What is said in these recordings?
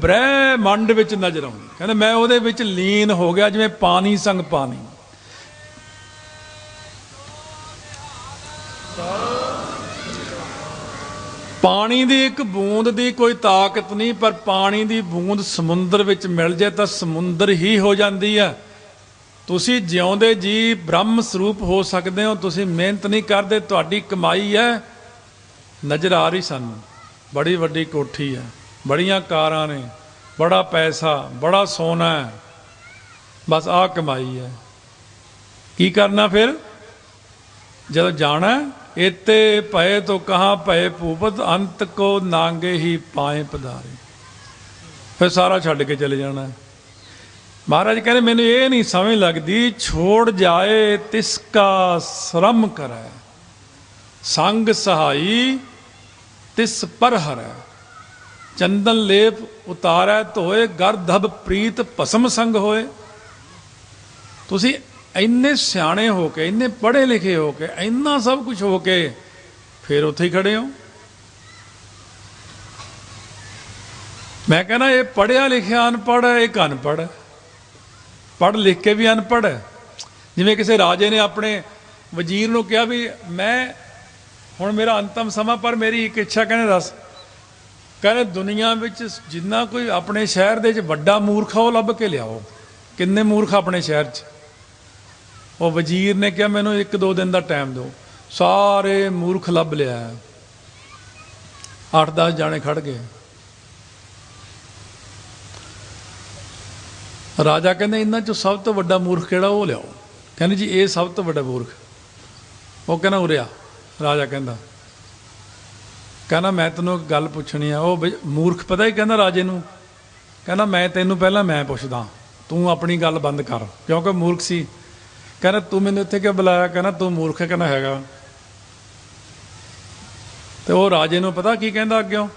ਬ੍ਰਹਿਮੰਡ ਵਿੱਚ ਨਜ਼ਰ ਆਉਂਦੀ ਕਹਿੰਦੇ, ਮੈਂ ਉਹਦੇ ਵਿੱਚ ਲੀਨ ਹੋ ਗਿਆ, ਜਿਵੇਂ ਪਾਣੀ ਸੰਗ ਪਾਣੀ। ਪਾਣੀ ਦੀ ਇੱਕ ਬੂੰਦ ਦੀ ਕੋਈ ਤਾਕਤ ਨਹੀਂ, ਪਰ ਪਾਣੀ ਦੀ ਬੂੰਦ ਸਮੁੰਦਰ ਵਿੱਚ ਮਿਲ ਜੇ ਤਾਂ ਸਮੁੰਦਰ ਹੀ ਹੋ ਜਾਂਦੀ ਹੈ। ਤੁਸੀਂ ਜਿਉਂਦੇ ਜੀ ਬ੍ਰਹਮ ਸਰੂਪ ਹੋ ਸਕਦੇ ਹੋ, ਤੁਸੀਂ ਮਿਹਨਤ ਨਹੀਂ ਕਰਦੇ, ਤੁਹਾਡੀ ਕਮਾਈ ਹੈ। ਨਜ਼ਰ ਆ ਰਹੀ ਸਾਨੂੰ, ਬੜੀ ਵੱਡੀ ਕੋਠੀ ਹੈ। ਬੜੀਆਂ ਕਾਰਾਂ ਨੇ ਬੜਾ ਪੈਸਾ ਬੜਾ ਸੋਨਾ ਹੈ। ਬਸ ਆਹ ਕਮਾਈ ਹੈ। ਕੀ ਕਰਨਾ ਫਿਰ? ਜਦੋਂ ਜਾਣਾ ਹੈ, ਇਤੇ ਭਏ ਤੋ ਕਹਾ ਭਏ ਭੂਪਤ ਅੰਤ ਕੋ ਨਾਂਗੇ ਹੀ ਪਾਏ ਪਧਾਰੇ। ਫਿਰ ਸਾਰਾ ਛੱਡ ਕੇ ਚਲੇ ਜਾਣਾ ਮਹਾਰਾਜ ਕਹਿੰਦੇ ਮੈਨੂੰ ਇਹ ਨਹੀਂ ਸਮਝ ਲੱਗਦੀ ਛੋੜ ਜਾਏ ਤਿਸ ਕਾ ਸ਼ਰਮ ਕਰੈ। ਸੰਗ ਸਹਾਈ ਤਿਸ ਪਰ ਹਰੈ। ਚੰਦਨ ਲੇਪ ਉਤਾਰੈ ਧੋਏ ਗਰਧਬ ਪ੍ਰੀਤ ਭਸਮ ਸੰਗ ਹੋਏ। ਤੁਸੀਂ ਇੰਨੇ ਸਿਆਣੇ ਹੋ ਕੇ, ਇੰਨੇ ਪੜ੍ਹੇ ਲਿਖੇ ਹੋ ਕੇ, ਇੰਨਾ ਸਭ ਕੁਝ ਹੋ ਕੇ ਫਿਰ ਉੱਥੇ ਹੀ ਖੜੇ ਹੋ। ਮੈਂ ਕਹਿੰਦਾ, ਇਹ ਪੜ੍ਹਿਆ ਲਿਖਿਆ ਅਨਪੜ੍ਹ ਹੈ, ਇੱਕ ਅਨਪੜ੍ਹ ਹੈ। ਪੜ੍ਹ ਲਿਖ ਕੇ ਵੀ ਅਨਪੜ੍ਹ ਹੈ। ਜਿਵੇਂ ਕਿਸੇ ਰਾਜੇ ਨੇ ਆਪਣੇ ਵਜ਼ੀਰ ਨੂੰ ਕਿਹਾ ਵੀ, ਮੈਂ, ਹੁਣ ਮੇਰਾ ਅੰਤਮ ਸਮਾਂ, ਪਰ ਮੇਰੀ ਇੱਕ ਇੱਛਾ ਕਹਿੰਦੇ, ਦੱਸ ਕਹਿੰਦੇ ਦੁਨੀਆ ਵਿੱਚ ਜਿੰਨਾ ਕੋਈ ਆਪਣੇ ਸ਼ਹਿਰ ਦੇ ਵਿੱਚ ਵੱਡਾ ਮੂਰਖ ਆ, ਉਹ ਲੱਭ ਕੇ ਲਿਆਓ। ਕਿੰਨੇ ਮੂਰਖ ਆਪਣੇ ਸ਼ਹਿਰ 'ਚ? ਉਹ ਵਜ਼ੀਰ ਨੇ ਕਿਹਾ, ਮੈਨੂੰ ਇੱਕ ਦੋ ਦਿਨ ਦਾ ਟਾਈਮ ਦਿਓ। ਸਾਰੇ ਮੂਰਖ ਲੱਭ ਲਿਆ। 8-10 ਜਾਣੇ ਖੜ ਗਏ। ਰਾਜਾ ਕਹਿੰਦੇ, ਇਹਨਾਂ ਚੋਂ ਸਭ ਤੋਂ ਵੱਡਾ ਮੂਰਖ ਕਿਹੜਾ? ਉਹ ਲਿਆਓ। ਕਹਿੰਦੇ, ਜੀ, ਇਹ ਸਭ ਤੋਂ ਵੱਡਾ ਮੂਰਖ। ਉਹ ਕਹਿੰਦਾ ਉਰਿਆ ਰਾਜਾ ਕਹਿੰਦਾ ਕਹਿੰਦਾ, ਮੈਂ ਤੈਨੂੰ ਇੱਕ ਗੱਲ ਪੁੱਛਣੀ ਆ। ਉਹ ਬਈ ਮੂਰਖ ਪਤਾ ਹੀ ਕਹਿੰਦਾ ਰਾਜੇ ਨੂੰ। ਕਹਿੰਦਾ, ਮੈਂ ਤੈਨੂੰ ਪਹਿਲਾਂ ਮੈਂ ਪੁੱਛਦਾ। ਤੂੰ ਆਪਣੀ ਗੱਲ ਬੰਦ ਕਰ, ਕਿਉਂਕਿ ਮੂਰਖ ਸੀ। ਕਹਿੰਦਾ, ਤੂੰ ਮੈਨੂੰ ਇੱਥੇ ਕਿਉਂ ਬੁਲਾਇਆ? ਕਹਿੰਦਾ, ਤੂੰ ਮੂਰਖ ਕਹਿੰਦਾ ਹੈਗਾ? ਤੇ ਉਹ ਰਾਜੇ ਨੂੰ ਪਤਾ ਕੀ ਕਹਿੰਦਾ ਅੱਗਿਓਂ?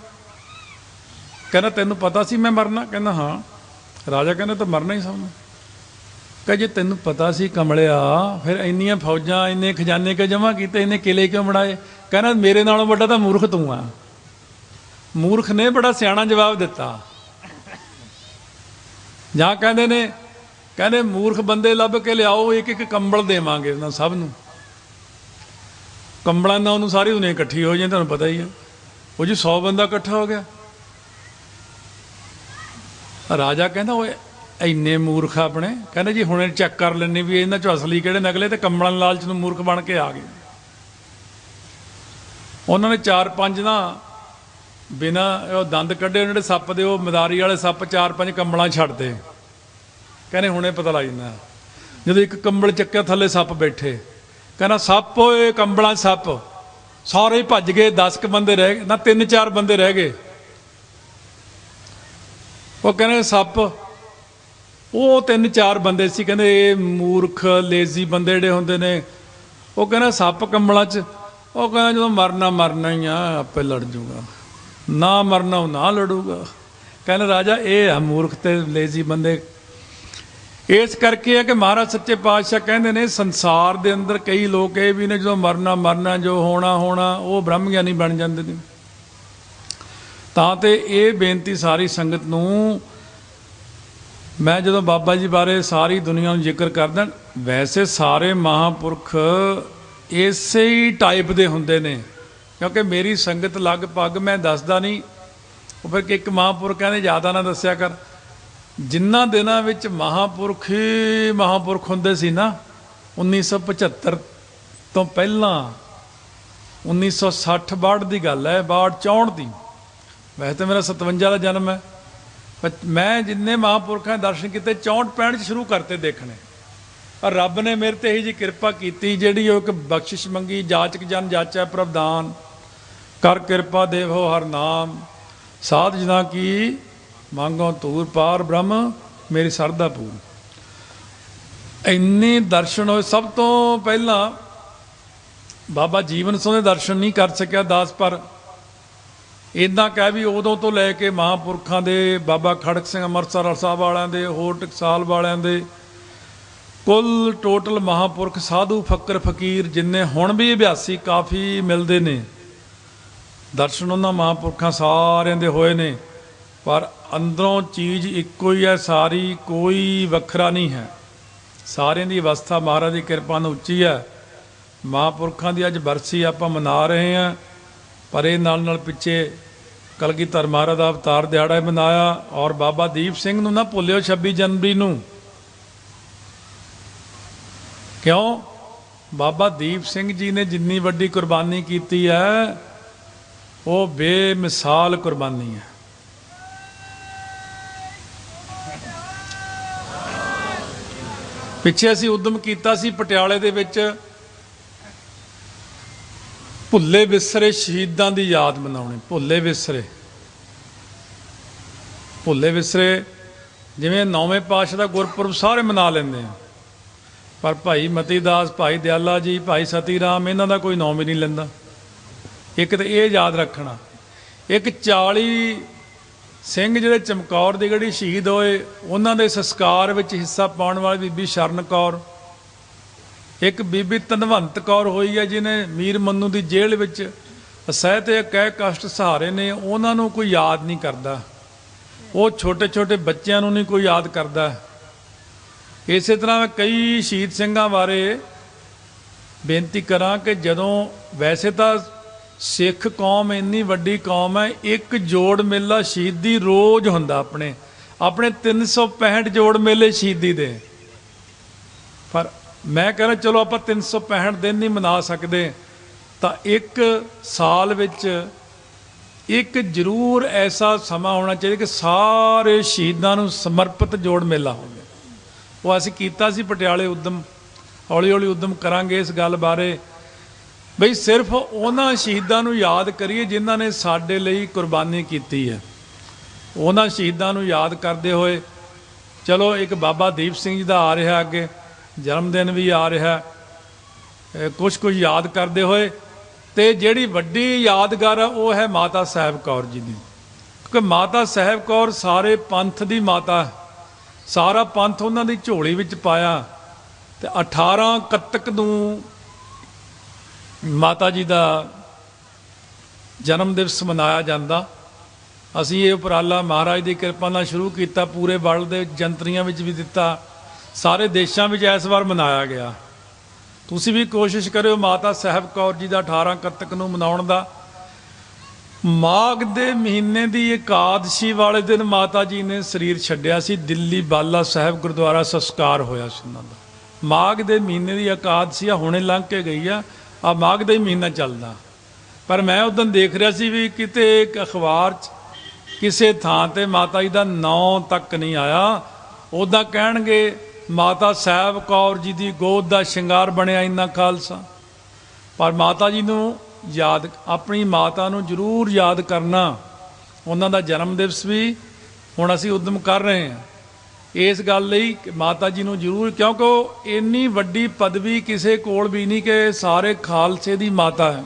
ਕਹਿੰਦਾ, ਤੈਨੂੰ ਪਤਾ ਸੀ ਮੈਂ ਮਰਨਾ? ਕਹਿੰਦਾ, ਹਾਂ। ਰਾਜਾ ਕਹਿੰਦਾ, ਤਾਂ ਮਰਨਾ ਹੀ ਸਭ ਨੂੰ ਜੇ ਤੈਨੂੰ ਪਤਾ ਸੀ ਕਮਲਿਆ, ਫਿਰ ਇੰਨੀਆਂ ਫੌਜਾਂ, ਇੰਨੇ ਖਜ਼ਾਨੇ ਕਿਉਂ ਜਮ੍ਹਾਂ ਕੀਤੇ? ਇੰਨੇ ਕਿਲੇ ਕਿਉਂ ਬਣਾਏ? ਕਹਿੰਦਾ ਮੇਰੇ ਨਾਲੋਂ ਵੱਡਾ ਤਾਂ ਮੂਰਖ ਤੂੰ ਆ। ਮੂਰਖ ਨੇ ਬੜਾ ਸਿਆਣਾ ਜਵਾਬ ਦਿੱਤਾ। ਜਾਂ ਕਹਿੰਦੇ ਨੇ, ਕਹਿੰਦੇ ਮੂਰਖ ਬੰਦੇ ਲੱਭ ਕੇ ਲਿਆਓ, ਇੱਕ ਇੱਕ ਕੰਬਲ ਦੇਵਾਂਗੇ ਉਹਨਾਂ ਸਭ ਨੂੰ। ਕੰਬਲਾਂ ਨਾਲ ਉਹਨੂੰ ਸਾਰੀ ਦੁਨੀਆ ਇਕੱਠੀ ਹੋ ਜਾਏ ਤੁਹਾਨੂੰ ਪਤਾ ਹੀ ਹੈ ਉਹ ਜੀ 100 ਬੰਦਾ ਇਕੱਠਾ ਹੋ ਗਿਆ। ਰਾਜਾ ਕਹਿੰਦਾ, ਓਏ, ਇੰਨੇ ਮੂਰਖ ਆ ਆਪਣੇ। ਕਹਿੰਦੇ ਜੀ ਹੁਣੇ ਚੈੱਕ ਕਰ ਲੈਣੇ ਵੀ ਇਹਨਾਂ ਚੋਂ ਅਸਲੀ ਕਿਹੜੇ ਨਕਲੇ ਤੇ ਕੰਬਲਾਂ ਲਾਲਚ ਨੂੰ ਮੂਰਖ ਬਣ ਕੇ ਆ ਗਏ। ਉਹਨਾਂ ਨੇ ਚਾਰ ਪੰਜ ਨਾ ਬਿਨਾ ਉਹ ਦੰਦ ਕੱਢੇ ਜਿਹੜੇ ਸੱਪ ਦੇ ਉਹ ਮਦਾਰੀ ਵਾਲੇ ਸੱਪ ਚਾਰ ਪੰਜ ਕੰਬਲਾਂ ਛੱਡਦੇ। ਕਹਿੰਦੇ ਹੁਣੇ ਪਤਾ ਲੱਗ ਜਾਂਦਾ। ਜਦੋਂ ਇੱਕ ਕੰਬਲ ਚੱਕਿਆ, ਥੱਲੇ ਸੱਪ ਬੈਠੇ। ਕਹਿੰਦਾ, ਸੱਪ ਓਏ, ਕੰਬਲਾਂ ਸੱਪ। ਸਾਰੇ ਭੱਜ ਗਏ 10 ਕ ਬੰਦੇ ਰਹਿ ਗਏ, ਨਾ ਤਿੰਨ ਚਾਰ ਬੰਦੇ ਰਹਿ ਗਏ। ਉਹ ਕਹਿੰਦੇ, ਸੱਪ, ਉਹ ਤਿੰਨ ਚਾਰ ਬੰਦੇ ਸੀ। ਕਹਿੰਦੇ, ਇਹ ਮੂਰਖ, ਲੇਜ਼ੀ ਬੰਦੇ ਜਿਹੜੇ ਹੁੰਦੇ ਨੇ। ਉਹ ਕਹਿੰਦਾ, ਸੱਪ ਕੰਬਲਾਂ 'ਚ ਉਹ ਕਹਿੰਦਾ ਜਦੋਂ ਮਰਨਾ ਮਰਨਾ ਹੀ ਆ, ਆਪੇ ਲੜ ਜੂਗਾ। ਨਾ ਮਰਨਾ ਉਹ ਨਾ ਲੜੂਗਾ। ਕਹਿੰਦਾ, ਰਾਜਾ, ਇਹ ਆ ਮੂਰਖ ਤੇ ਲੇਜ਼ੀ ਬੰਦੇ। ਇਸ ਕਰਕੇ ਹੈ ਕਿ ਮਹਾਰਾਜ ਸੱਚੇ ਪਾਤਸ਼ਾਹ ਕਹਿੰਦੇ ਨੇ, ਸੰਸਾਰ ਦੇ ਅੰਦਰ ਕਈ ਲੋਕ ਇਹ ਵੀ ਨੇ, ਜਦੋਂ ਮਰਨਾ ਮਰਨਾ, ਜੋ ਹੋਣਾ ਹੋਣਾ, ਉਹ ਬ੍ਰਹਮ ਗਿਆਨੀ ਬਣ ਜਾਂਦੇ ਨੇ। ਤਾਂ ਤੇ ਇਹ ਬੇਨਤੀ ਸਾਰੀ ਸੰਗਤ ਨੂੰ, ਮੈਂ ਜਦੋਂ ਬਾਬਾ ਜੀ ਬਾਰੇ ਸਾਰੀ ਦੁਨੀਆ ਨੂੰ ਜ਼ਿਕਰ ਕਰਦਾ, ਵੈਸੇ ਸਾਰੇ ਮਹਾਪੁਰਖ ਇਸੇ ਹੀ ਟਾਈਪ ਦੇ ਹੁੰਦੇ ਨੇ। ਕਿਉਂਕਿ ਮੇਰੀ ਸੰਗਤ ਲਗਭਗ ਮੈਂ ਦੱਸਦਾ ਨਹੀਂ, ਉਹ ਫਿਰ ਕਿ ਇੱਕ ਮਹਾਪੁਰਖ ਕਹਿੰਦੇ, ਜ਼ਿਆਦਾ ਨਾ ਦੱਸਿਆ ਕਰ। ਜਿਨ੍ਹਾਂ ਦਿਨਾਂ ਵਿੱਚ ਮਹਾਪੁਰਖ ਹੀ ਮਹਾਪੁਰਖ ਹੁੰਦੇ ਸੀ ਨਾ 1975 ਤੋਂ ਪਹਿਲਾਂ 1960 62 ਦੀ ਗੱਲ ਹੈ 62 64 ਦੀ। ਵੈਸੇ ਤਾਂ ਮੇਰਾ 57 ਦਾ ਜਨਮ ਹੈ। ਪਰ ਮੈਂ ਜਿੰਨੇ ਮਹਾਪੁਰਖਾਂ ਦੇ ਦਰਸ਼ਨ ਕੀਤੇ 64 65 ਚ ਸ਼ੁਰੂ ਕਰਤੇ ਦੇਖਣੇ। ਰੱਬ ਨੇ ਮੇਰੇ ਤੇ ਇਹੀ ਜੀ ਕਿਰਪਾ ਕੀਤੀ, ਜਿਹੜੀ ਉਹ ਇੱਕ ਬਖਸ਼ਿਸ਼ ਮੰਗੀ, ਜਾਚਕ ਜਨ ਜਾਚੈ ਪ੍ਰਭਦਾਨ ਕਰ ਕਿਰਪਾ ਦੇਵੋ ਹਰ ਨਾਮ। ਸਾਧ ਜਨਾ ਕੀ ਮੰਗੋ ਤੂਰ ਪਾਰ ਬ੍ਰਹਮ, ਮੇਰੀ ਸਰਦਾ ਪੂਰ। ਇੰਨੇ ਦਰਸ਼ਨ ਹੋਏ, ਸਭ ਤੋਂ ਪਹਿਲਾਂ ਬਾਬਾ ਜੀਵਨ ਸਿੰਘ ਦੇ ਦਰਸ਼ਨ ਨਹੀਂ ਕਰ ਸਕਿਆ ਦਾਸ ਪਰ। ਇਦਾਂ ਕਹਿ ਵੀ ਉਦੋਂ ਤੋਂ ਲੈ ਕੇ ਮਹਾਪੁਰਖਾਂ ਦੇ, ਬਾਬਾ ਖੜਕ ਸਿੰਘ ਅੰਮ੍ਰਿਤਸਰ ਸਾਹਿਬ ਵਾਲਿਆਂ ਦੇ, ਹੋਰ ਟਕਸਾਲ ਵਾਲਿਆਂ ਦੇ ਕੁੱਲ ਟੋਟਲ ਮਹਾਪੁਰਖ ਸਾਧੂ ਫਕਰ ਫਕੀਰ ਜਿੰਨੇ ਹੁਣ ਵੀ ਅਭਿਆਸੀ ਕਾਫੀ ਮਿਲਦੇ ਨੇ। ਦਰਸ਼ਨ ਉਹਨਾਂ ਮਹਾਪੁਰਖਾਂ ਸਾਰਿਆਂ ਦੇ ਹੋਏ ਨੇ, ਪਰ ਅੰਦਰੋਂ ਚੀਜ਼ ਇੱਕੋ ਹੀ ਹੈ, ਸਾਰੀ ਕੋਈ ਵੱਖਰਾ ਨਹੀਂ ਹੈ। ਸਾਰਿਆਂ ਦੀ ਅਵਸਥਾ ਮਹਾਰਾਜ ਦੀ ਕਿਰਪਾ ਨਾਲ ਉੱਚੀ ਹੈ। ਮਹਾਂਪੁਰਖਾਂ ਦੀ ਅੱਜ ਬਰਸੀ ਆਪਾਂ ਮਨਾ ਰਹੇ ਹਾਂ, ਪਰ ਇਹ ਨਾਲ ਨਾਲ ਪਿੱਛੇ ਕਲਗੀਧਰ ਮਹਾਰਾਜ ਦਾ ਅਵਤਾਰ ਦਿਹਾੜਾ ਮਨਾਇਆ, ਔਰ ਬਾਬਾ ਦੀਪ ਸਿੰਘ ਨੂੰ ਨਾ ਭੁੱਲਿਓ 26 ਜਨਵਰੀ ਨੂੰ। ਕਿਉਂ? ਬਾਬਾ ਦੀਪ ਸਿੰਘ ਜੀ ਨੇ ਜਿੰਨੀ ਵੱਡੀ ਕੁਰਬਾਨੀ ਕੀਤੀ ਹੈ, ਉਹ ਬੇਮਿਸਾਲ ਕੁਰਬਾਨੀ ਹੈ। ਪਿੱਛੇ ਅਸੀਂ ਉਦਮ ਕੀਤਾ ਸੀ ਪਟਿਆਲੇ ਦੇ ਵਿੱਚ ਭੁੱਲੇ ਵਿਸਰੇ ਸ਼ਹੀਦਾਂ ਦੀ ਯਾਦ ਮਨਾਉਣੀ, ਭੁੱਲੇ ਵਿਸਰੇ ਭੁੱਲੇ ਵਿਸਰੇ ਜਿਵੇਂ ਨੌਵੇਂ ਪਾਤਸ਼ਾਹ ਦਾ ਗੁਰਪੁਰਬ ਸਾਰੇ ਮਨਾ ਲੈਂਦੇ ਆ। ਪਰ ਭਾਈ ਮਤੀ ਦਾਸ ਭਾਈ ਦਿਆਲਾ ਜੀ, ਭਾਈ ਸਤੀ ਰਾਮ ਇਹਨਾਂ ਦਾ ਕੋਈ ਨਾਮ ਹੀ ਨਹੀਂ ਲੈਂਦਾ। ਇੱਕ ਤਾਂ ਇਹ ਯਾਦ ਰੱਖਣਾ, ਇੱਕ 40 ਸਿੰਘ ਜਿਹੜੇ ਚਮਕੌਰ ਦੀ ਗੜੀ ਸ਼ਹੀਦ ਹੋਏ, ਉਹਨਾਂ ਦੇ ਸੰਸਕਾਰ ਵਿੱਚ ਹਿੱਸਾ ਪਾਉਣ ਵਾਲੀ ਬੀਬੀ ਸ਼ਰਨ ਕੌਰ, ਇੱਕ ਬੀਬੀ ਧਨਵੰਤ ਕੌਰ ਹੋਈ ਹੈ ਜਿਨੇ ਮੀਰ ਮੰਨੂ ਦੀ ਜੇਲ੍ਹ ਵਿੱਚ ਅਸਹਿ ਤੇ ਕਹਿ ਕਸ਼ਟ ਸਹਾਰੇ ਨੇ, ਉਹਨਾਂ ਨੂੰ ਕੋਈ ਯਾਦ ਨਹੀਂ ਕਰਦਾ। ਉਹ ਛੋਟੇ ਛੋਟੇ ਬੱਚਿਆਂ ਨੂੰ ਨਹੀਂ ਕੋਈ ਯਾਦ ਕਰਦਾ। ਇਸੇ ਤਰ੍ਹਾਂ ਕਈ ਸ਼ਹੀਦ ਸਿੰਘਾਂ ਬਾਰੇ ਬੇਨਤੀ ਕਰਾਂ ਕਿ ਜਦੋਂ ਵੈਸੇ ਤਾਂ ਸਿੱਖ ਕੌਮ ਇੰਨੀ ਵੱਡੀ ਕੌਮ ਹੈ, ਇੱਕ ਜੋੜ ਮੇਲਾ ਸ਼ਹੀਦੀ ਰੋਜ਼ ਹੁੰਦਾ ਆਪਣੇ। ਆਪਣੇ 365 ਜੋੜ ਮੇਲੇ ਸ਼ਹੀਦੀ ਦੇ। ਪਰ ਮੈਂ ਕਹਿੰਦਾ ਚਲੋ ਆਪਾਂ 365 ਦਿਨ ਨਹੀਂ ਮਨਾ ਸਕਦੇ, ਤਾਂ ਇੱਕ ਸਾਲ ਵਿੱਚ ਇੱਕ ਜ਼ਰੂਰ ਐਸਾ ਸਮਾਂ ਹੋਣਾ ਚਾਹੀਦਾ ਕਿ ਸਾਰੇ ਸ਼ਹੀਦਾਂ ਨੂੰ ਸਮਰਪਿਤ ਜੋੜ ਮੇਲਾ ਹੋਵੇ। ਉਹ ਅਸੀਂ ਕੀਤਾ ਸੀ ਪਟਿਆਲੇ ਉਦਮ ਹੌਲੀ ਹੌਲੀ ਉਦਮ ਕਰਾਂਗੇ ਇਸ ਗੱਲ ਬਾਰੇ। ਬਈ ਸਿਰਫ ਉਹਨਾਂ ਸ਼ਹੀਦਾਂ ਨੂੰ ਯਾਦ ਕਰੀਏ ਜਿਨ੍ਹਾਂ ਨੇ ਸਾਡੇ ਲਈ ਕੁਰਬਾਨੀ ਕੀਤੀ ਹੈ। ਉਹਨਾਂ ਸ਼ਹੀਦਾਂ ਨੂੰ ਯਾਦ ਕਰਦੇ ਹੋਏ, ਚਲੋ ਇੱਕ ਬਾਬਾ ਦੀਪ ਸਿੰਘ ਜੀ ਦਾ ਆ ਰਿਹਾ ਅੱਗੇ, ਜਨਮ ਦਿਨ ਵੀ ਆ ਰਿਹਾ। ਕੁਝ ਕੁਝ ਯਾਦ ਕਰਦੇ ਹੋਏ, ਤੇ ਜਿਹੜੀ ਵੱਡੀ ਯਾਦਗਾਰ ਆ, ਉਹ ਹੈ ਮਾਤਾ ਸਾਹਿਬ ਕੌਰ ਜੀ ਦੀ। ਕਿਉਂਕਿ ਮਾਤਾ ਸਾਹਿਬ ਕੌਰ ਸਾਰੇ ਪੰਥ ਦੀ ਮਾਤਾ ਹੈ। ਸਾਰਾ ਪੰਥ ਉਹਨਾਂ ਦੀ ਝੋਲੀ ਵਿੱਚ ਪਾਇਆ ਤੇ 18 ਕੱਤਕ ਨੂੰ ਮਾਤਾ ਜੀ ਦਾ ਜਨਮ ਦਿਵਸ ਮਨਾਇਆ ਜਾਂਦਾ। ਅਸੀਂ ਇਹ ਉਪਰਾਲਾ ਮਹਾਰਾਜ ਦੀ ਕਿਰਪਾ ਨਾਲ ਸ਼ੁਰੂ ਕੀਤਾ, ਪੂਰੇ ਵਰਲਡ ਦੇ ਜੰਤਰੀਆਂ ਵਿੱਚ ਵੀ ਦਿੱਤਾ, ਸਾਰੇ ਦੇਸ਼ਾਂ ਵਿੱਚ ਇਸ ਵਾਰ ਮਨਾਇਆ ਗਿਆ। ਤੁਸੀਂ ਵੀ ਕੋਸ਼ਿਸ਼ ਕਰਿਓ ਮਾਤਾ ਸਾਹਿਬ ਕੌਰ ਜੀ ਦਾ 18 ਕੱਤਕ ਨੂੰ ਮਨਾਉਣ ਦਾ। ਮਾਘ ਦੇ ਮਹੀਨੇ ਦੀ ਇਕਾਦਸ਼ੀ ਵਾਲੇ ਦਿਨ ਮਾਤਾ ਜੀ ਨੇ ਸਰੀਰ ਛੱਡਿਆ ਸੀ। ਦਿੱਲੀ ਬਾਲਾ ਸਾਹਿਬ ਗੁਰਦੁਆਰਾ ਸੰਸਕਾਰ ਹੋਇਆ ਸੀ ਉਹਨਾਂ ਦਾ। ਮਾਘ ਦੇ ਮਹੀਨੇ ਦੀ ਇਕਾਦਸ਼ੀ ਆ, ਹੁਣੇ ਲੰਘ ਕੇ ਗਈ ਆ। ਆ ਮਾਘ ਦਾ ਹੀ ਮਹੀਨਾ ਚੱਲਦਾ। ਪਰ ਮੈਂ ਉਦੋਂ ਦੇਖ ਰਿਹਾ ਸੀ ਵੀ ਕਿਤੇ ਇੱਕ ਅਖਬਾਰ 'ਚ ਕਿਸੇ ਥਾਂ ਤੇ ਮਾਤਾ ਜੀ ਦਾ ਨਾਂ ਤੱਕ ਨਹੀਂ ਆਇਆ। ਉਦਾਂ ਕਹਿਣਗੇ, ਮਾਤਾ ਸਾਹਿਬ ਕੌਰ ਜੀ ਦੀ ਗੋਦ ਦਾ ਸ਼ਿੰਗਾਰ ਬਣਿਆ ਇੰਨਾ ਖਾਲਸਾ। ਪਰ ਮਾਤਾ ਜੀ ਨੂੰ ਯਾਦ, ਆਪਣੀ ਮਾਤਾ ਨੂੰ ਜ਼ਰੂਰ ਯਾਦ ਕਰਨਾ। ਉਹਨਾਂ ਦਾ ਜਨਮ ਦਿਵਸ ਵੀ ਹੁਣ ਅਸੀਂ ਉਦਮ ਕਰ ਰਹੇ ਹਾਂ। ਇਸ ਗੱਲ ਲਈ ਮਾਤਾ ਜੀ ਨੂੰ ਜ਼ਰੂਰ, ਕਿਉਂਕਿ ਉਹ ਇੰਨੀ ਵੱਡੀ ਪਦਵੀ ਕਿਸੇ ਕੋਲ ਵੀ ਨਹੀਂ ਕਿ ਸਾਰੇ ਖਾਲਸੇ ਦੀ ਮਾਤਾ ਹੈ।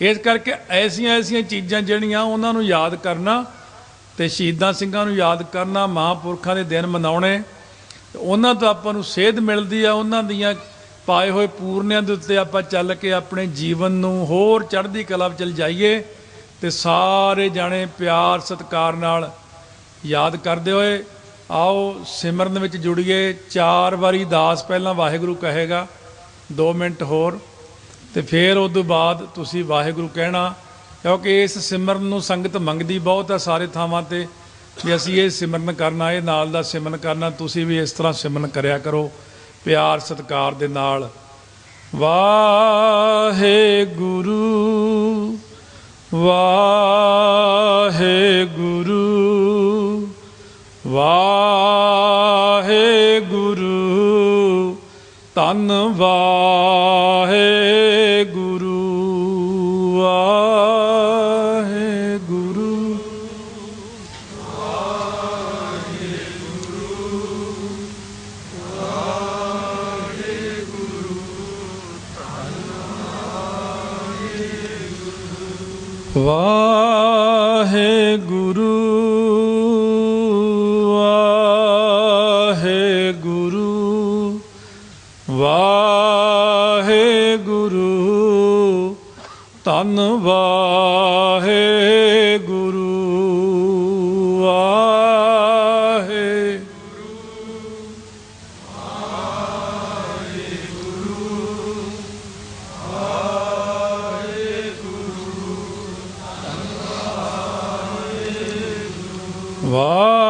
ਇਸ ਕਰਕੇ ਐਸੀਆਂ ਐਸੀਆਂ ਚੀਜ਼ਾਂ ਜਿਹੜੀਆਂ ਉਹਨਾਂ ਨੂੰ ਯਾਦ ਕਰਨਾ ਤੇ ਸ਼ਹੀਦਾਂ ਸਿੰਘਾਂ ਨੂੰ ਯਾਦ ਕਰਨਾ, ਮਹਾਂਪੁਰਖਾਂ ਦੇ ਦਿਨ ਮਨਾਉਣੇ ਉਹਨਾਂ ਤੋਂ ਆਪਾਂ ਨੂੰ ਸੇਧ ਮਿਲਦੀ ਆ, ਉਹਨਾਂ ਦੀਆਂ ਪਾਏ ਹੋਏ ਪੂਰਨਿਆਂ ਦੇ ਉੱਤੇ ਆਪਾਂ ਚੱਲ ਕੇ ਆਪਣੇ ਜੀਵਨ ਨੂੰ ਹੋਰ ਚੜ੍ਹਦੀ ਕਲਾ ਵਿੱਚ ਚਲ ਜਾਈਏ ਤੇ ਸਾਰੇ ਜਾਣੇ ਪਿਆਰ, ਸਤਿਕਾਰ ਨਾਲ ਯਾਦ ਕਰਦੇ ਹੋਏ, ਆਓ ਸਿਮਰਨ ਵਿੱਚ ਜੁੜੀਏ। ਚਾਰ ਵਾਰੀ ਦਾਸ ਪਹਿਲਾਂ ਵਾਹਿਗੁਰੂ ਕਹੇਗਾ 2 ਮਿੰਟ ਹੋਰ ਤੇ ਫਿਰ ਉਸ ਤੋਂ ਬਾਅਦ ਤੁਸੀਂ ਵਾਹਿਗੁਰੂ ਕਹਿਣਾ। ਕਿਉਂਕਿ ਇਸ ਸਿਮਰਨ ਨੂੰ ਸੰਗਤ ਮੰਗਦੀ ਬਹੁਤ ਹੈ ਸਾਰੇ ਥਾਵਾਂ ਤੇ ਵੀ ਅਸੀਂ ਇਹ ਸਿਮਰਨ ਕਰਨਾ ਇਹ ਨਾਲ ਦਾ ਸਿਮਰਨ ਕਰਨਾ, ਤੁਸੀਂ ਵੀ ਇਸ ਤਰ੍ਹਾਂ ਸਿਮਰਨ ਕਰਿਆ ਕਰੋ। ਪਿਆਰ ਸਤਿਕਾਰ ਦੇ ਨਾਲ। ਵਾਹਿਗੁਰੂ ਵਾਹਿਗੁਰੂ ਵਾਹਿਗੁਰੂ ਧੰਨ ਵਾਹਿਗੁਰੂ Wow.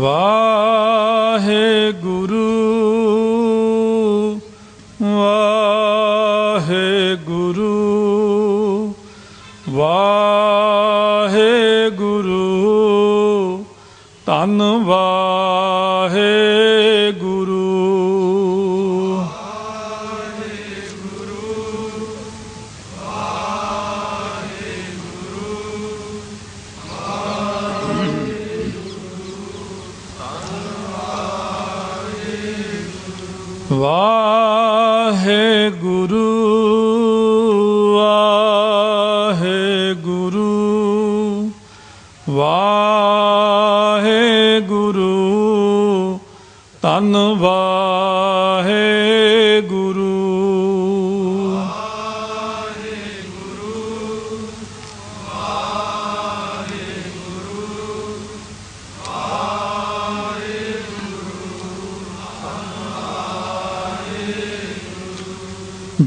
war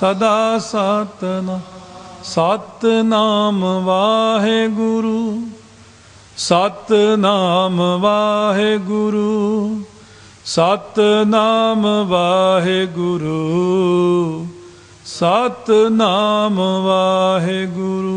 ਸਦਾ ਸਤਨਾ ਸਤਨਾਮ ਵਾਹਿਗੁਰੂ ਸਤਨਾਮ ਵਾਹਿਗੁਰੂ ਸਤਨਾਮ ਵਾਹਿਗੁਰੂ ਸਤਨਾਮ ਵਾਹਿਗੁਰੂ।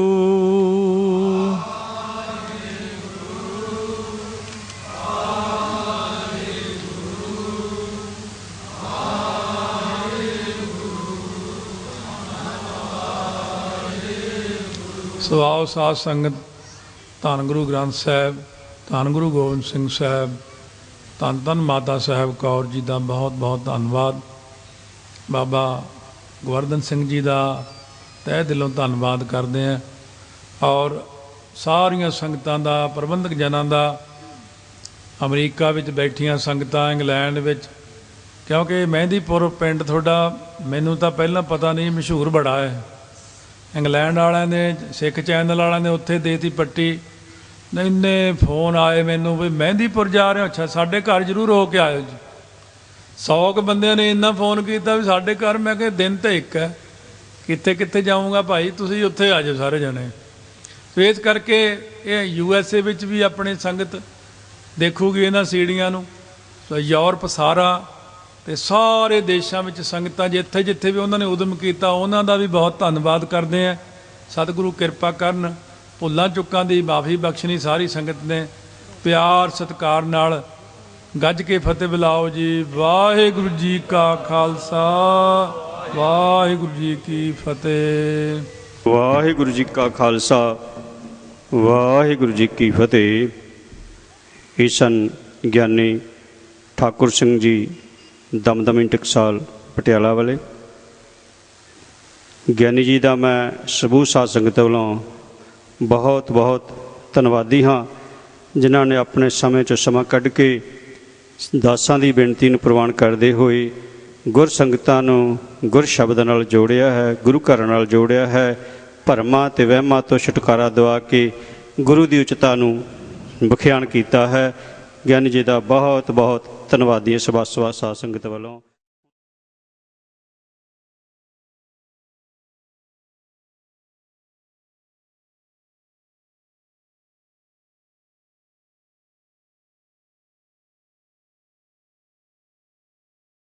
ਸਵਾਉ ਸਾਧ ਸੰਗਤ, ਧੰਨ ਗੁਰੂ ਗ੍ਰੰਥ ਸਾਹਿਬ, ਧੰਨ ਗੁਰੂ ਗੋਬਿੰਦ ਸਿੰਘ ਸਾਹਿਬ, ਧੰਨ ਧੰਨ ਮਾਤਾ ਸਾਹਿਬ ਕੌਰ ਜੀ ਦਾ ਬਹੁਤ ਬਹੁਤ ਧੰਨਵਾਦ। ਬਾਬਾ ਗਵਰਧਨ ਸਿੰਘ ਜੀ ਦਾ ਤਹਿ ਦਿਲੋਂ ਧੰਨਵਾਦ ਕਰਦੇ ਹਾਂ ਔਰ ਸਾਰੀਆਂ ਸੰਗਤਾਂ ਦਾ, ਪ੍ਰਬੰਧਕ ਜਨਾਂ ਦਾ, ਅਮਰੀਕਾ ਵਿੱਚ ਬੈਠੀਆਂ ਸੰਗਤਾਂ, ਇੰਗਲੈਂਡ ਵਿੱਚ, ਕਿਉਂਕਿ ਮਹਿੰਦੀਪੁਰ ਪਿੰਡ ਤੁਹਾਡਾ, ਮੈਨੂੰ ਤਾਂ ਪਹਿਲਾਂ ਪਤਾ ਨਹੀਂ, ਮਸ਼ਹੂਰ ਬੜਾ ਹੈ। ਇੰਗਲੈਂਡ ਵਾਲਿਆਂ ਨੇ, ਸਿੱਖ ਚੈਨਲ ਵਾਲਿਆਂ ਨੇ ਉੱਥੇ ਦੇਤੀ ਪੱਟੀ। ਇੰਨੇ ਫੋਨ ਆਏ ਮੈਨੂੰ ਵੀ ਮਹਿੰਦੀਪੁਰ ਜਾ ਰਹੇ ਹੋ ਅੱਛਾ, ਸਾਡੇ ਘਰ ਜ਼ਰੂਰ ਹੋ ਕੇ ਆਇਓ ਜੀ। 100 ਕੁ ਬੰਦਿਆਂ ਨੇ ਇੰਨਾ ਫੋਨ ਕੀਤਾ ਵੀ ਸਾਡੇ ਘਰ, ਮੈਂ ਕਿਹਾ ਦਿਨ ਤਾਂ ਇੱਕ ਹੈ। ਕਿੱਥੇ ਕਿੱਥੇ ਜਾਊਂਗਾ ਭਾਈ? ਤੁਸੀਂ ਉੱਥੇ ਆ ਜਾਓ ਸਾਰੇ ਜਣੇ। ਸੋ ਇਸ ਕਰਕੇ ਇਹ ਯੂ ਐਸ ਏ ਵਿੱਚ ਵੀ ਆਪਣੀ ਸੰਗਤ ਦੇਖੂਗੀ ਇਹਨਾਂ ਸੀੜੀਆਂ ਨੂੰ। ਸੋ ਯੂਰਪ ਸਾਰਾ ਤੇ ਸਾਰੇ ਦੇਸ਼ਾਂ ਵਿੱਚ ਸੰਗਤਾਂ ਜਿੱਥੇ ਜਿੱਥੇ ਵੀ ਉਹਨਾਂ ਨੇ ਉਦਮ ਕੀਤਾ, ਉਹਨਾਂ ਦਾ ਵੀ ਬਹੁਤ ਧੰਨਵਾਦ ਕਰਦੇ ਆ ਸਤਿਗੁਰੂ ਕਿਰਪਾ ਕਰਨ, ਭੁੱਲਾਂ ਚੁੱਕਾਂ ਦੀ ਮਾਫੀ ਬਖਸ਼ਣੀ ਸਾਰੀ ਸੰਗਤ ਨੇ। ਪਿਆਰ, ਸਤਿਕਾਰ ਨਾਲ ਗੱਜ ਕੇ ਫਤਿਹ ਬੁਲਾਓ ਜੀ। ਵਾਹਿਗੁਰੂ ਜੀ ਕਾ ਖਾਲਸਾ, ਵਾਹਿਗੁਰੂ ਜੀ ਕੀ ਫਤਿਹ। ਵਾਹਿਗੁਰੂ ਜੀ ਕਾ ਖਾਲਸਾ, ਵਾਹਿਗੁਰੂ ਜੀ ਕੀ ਫਤਿਹ। ਈਸਨ ਗਿਆਨੀ ਠਾਕੁਰ ਸਿੰਘ ਜੀ ਦਮਦਮੀ ਟਕਸਾਲ ਪਟਿਆਲਾ ਵਾਲੇ। ਗਿਆਨੀ ਜੀ ਦਾ ਮੈਂ ਸਬੂਤ ਸਾਧ ਸੰਗਤ ਵੱਲੋਂ ਬਹੁਤ ਬਹੁਤ ਧੰਨਵਾਦੀ ਹਾਂ, ਜਿਨ੍ਹਾਂ ਨੇ ਆਪਣੇ ਸਮੇਂ 'ਚ ਸਮਾਂ ਕੱਢ ਕੇ ਦਾਸਾਂ ਦੀ ਬੇਨਤੀ ਨੂੰ ਪ੍ਰਵਾਨ ਕਰਦੇ ਹੋਏ ਗੁਰ ਸੰਗਤਾਂ ਨੂੰ ਗੁਰ ਸ਼ਬਦ ਨਾਲ ਜੋੜਿਆ ਹੈ, ਗੁਰੂ ਘਰ ਨਾਲ ਜੋੜਿਆ ਹੈ, ਭਰਮਾਂ ਤੇ ਵਹਿਮਾਂ ਤੋਂ ਛੁਟਕਾਰਾ ਦਿਵਾ ਕੇ ਗੁਰੂ ਦੀ ਉਚਤਾ ਨੂੰ ਬਖਿਆਨ ਕੀਤਾ ਹੈ। ਗਿਆਨੀ ਜੀ ਦਾ ਬਹੁਤ ਬਹੁਤ ਧੰਨਵਾਦੀ ਹੈ ਸਭਾ ਸਭਾ ਸਾਧ ਸੰਗਤ ਵੱਲੋਂ।